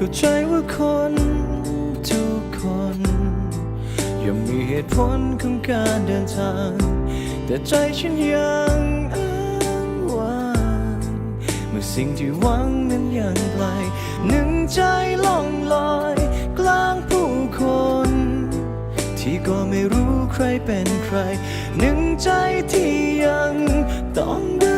เข้าใจว่าคนทุกคนย่อมมีเหตุผลของการเดินทาง แต่ใจฉันยังอ้างว้างเมื่อสิ่งที่หวังนั้นยังไกลหนึ่งใจล่องลอยกลางผู้คน ที่ก็ไม่รู้ใครเป็นใคร หนึ่งใจที่ยังต้องเดิน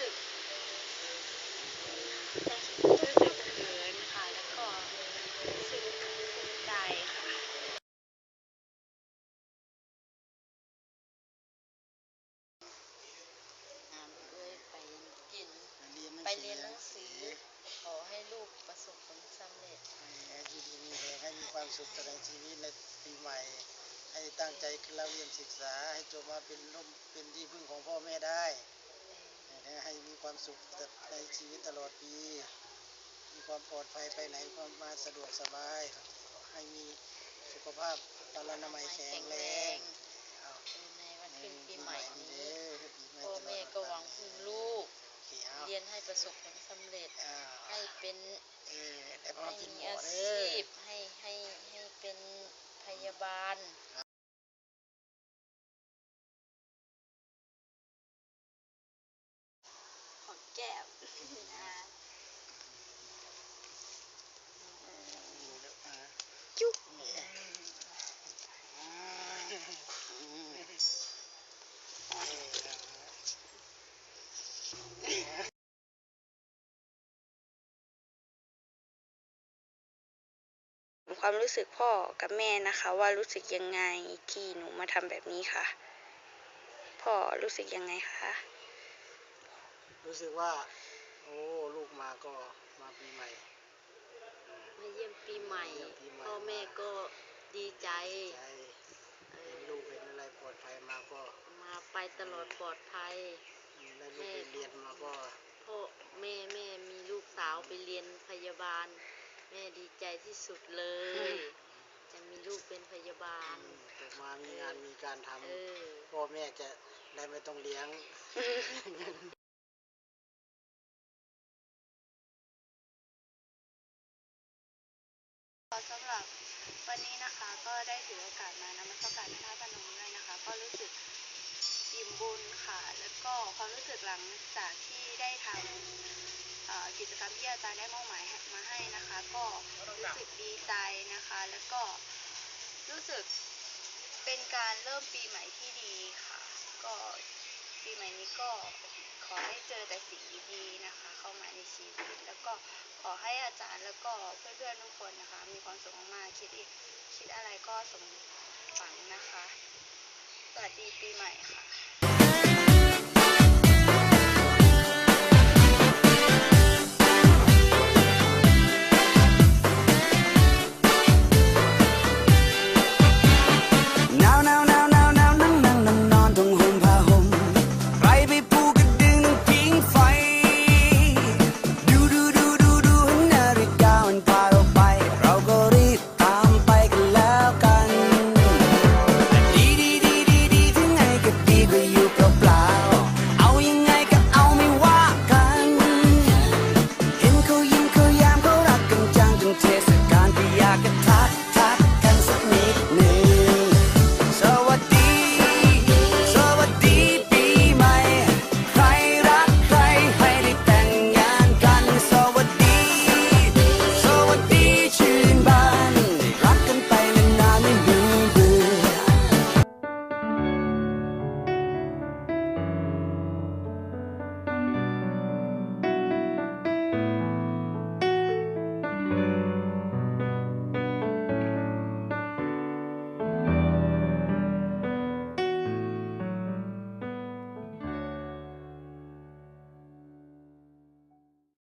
สึกรู้สึกเขินค่ะ แล้วก็รู้สึกภูมิใจค่ะนามเอ้ยไปกิน ไปเรียนหนังสือ ขอให้ลูกประสบผลสำเร็จ ให้ดีดีมีแรงให้มีความสุขตลอดชีวิตในปีใหม่ ให้ตั้งใจเราเรียนศึกษา ให้จบมาเป็นร่มเป็นที่พึ่งของพ่อแม่ได้ ให้มีความสุขในชีวิตตลอดปี มีความปลอดภัยไปไหนก็มาสะดวกสบาย ให้มีสุขภาพพลานามัยแข็งแรงเอาในวันขึ้นปีใหม่นี้เด้อปีใหม่พ่อตลอดแม่ก็หวังพึ่งลูกโอเคเอาเรียนให้ประสบผลสำเร็จอ่าให้เป็นเออได้มาให้เป็นหมีมออาเด้ชีอพให้ให้ให้เป็นพยาบาล ของแก้มนะ จุ๊บ ความรู้สึกพ่อกับแม่นะคะ ว่ารู้สึกยังไงที่หนูมาทำแบบนี้ค่ะ พ่อรู้สึกยังไงคะรู้สึกว่า โอ้ลูกมาก็มาปีใหม่มาเยี่ยมปีใหม่มาเยี่ยมปีใหม่พ่อแม่ก็ดีใจใจเห็นลูกเห็นอะไรปลอดภัยมาก็ มาไปตลอดปลอดภัยได้ลูกไปเรียนมาก็พ่อแม่แม่มีลูกสาวไปเรียนพยาบาล แม่ดีใจที่สุดเลย จะมีลูกเป็นพยาบาลตกมามีงานมีการทเออำพ่อแม่จะได้ไม่ต้องเลี้ยงสำหรับวันนี้นะคะก็ได้ถือโอกาสมานมัสการพระพนมด้วยนะคะ ก็รู้สึกอิ่มบุญค่ะ แล้วก็ความรู้สึกหลังจากที่ได้ทำเอ่อ กิจกรรมที่อาจารย์ได้มอบหมายมาให้นะคะ ก็รู้สึกดีใจนะคะ แล้วก็รู้สึกเป็นการเริ่มปีใหม่ที่ดีค่ะ ก็ปีใหม่นี้ก็ขอให้เจอแต่สิ่งดีๆนะคะ เข้ามาในชีวิต แล้วก็ขอให้อาจารย์แล้วก็เพื่อนๆทุกคนนะคะ มีความสุขมากๆคิดอีกคิดอะไรก็สมหวังนะคะสวัสดีปีใหม่ค่ะ